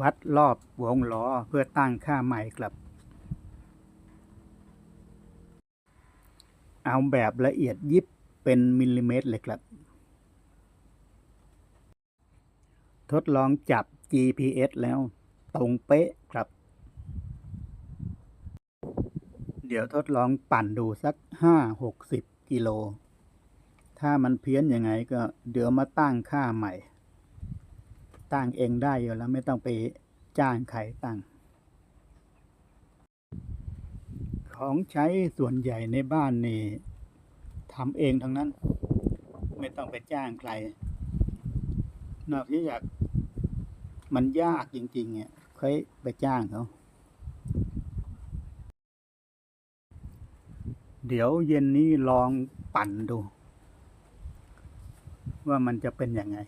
วัดรอบวงล้อเพื่อตั้งค่าใหม่ครับ เอาแบบละเอียดยิบเป็นมิลลิเมตรเลยครับ ทดลองจับ GPS แล้วตรงเป๊ะครับ เดี๋ยวทดลองปั่นดูสักห้าหกสิบกิโล ถ้ามันเพี้ยนยังไงก็เดี๋ยวมาตั้งค่าใหม่ ตั้งเองได้อยู่แล้วไม่ต้องไปจ้างใครตั้ง ของใช้ส่วนใหญ่ในบ้านนี่ทำเองทั้งนั้น ไม่ต้องไปจ้างใคร นอกจากมันยากจริงๆเนี่ยเคยไปจ้างเขาเดี๋ยวเย็นนี้ลองปั่นดู ว่ามันจะเป็นยังไง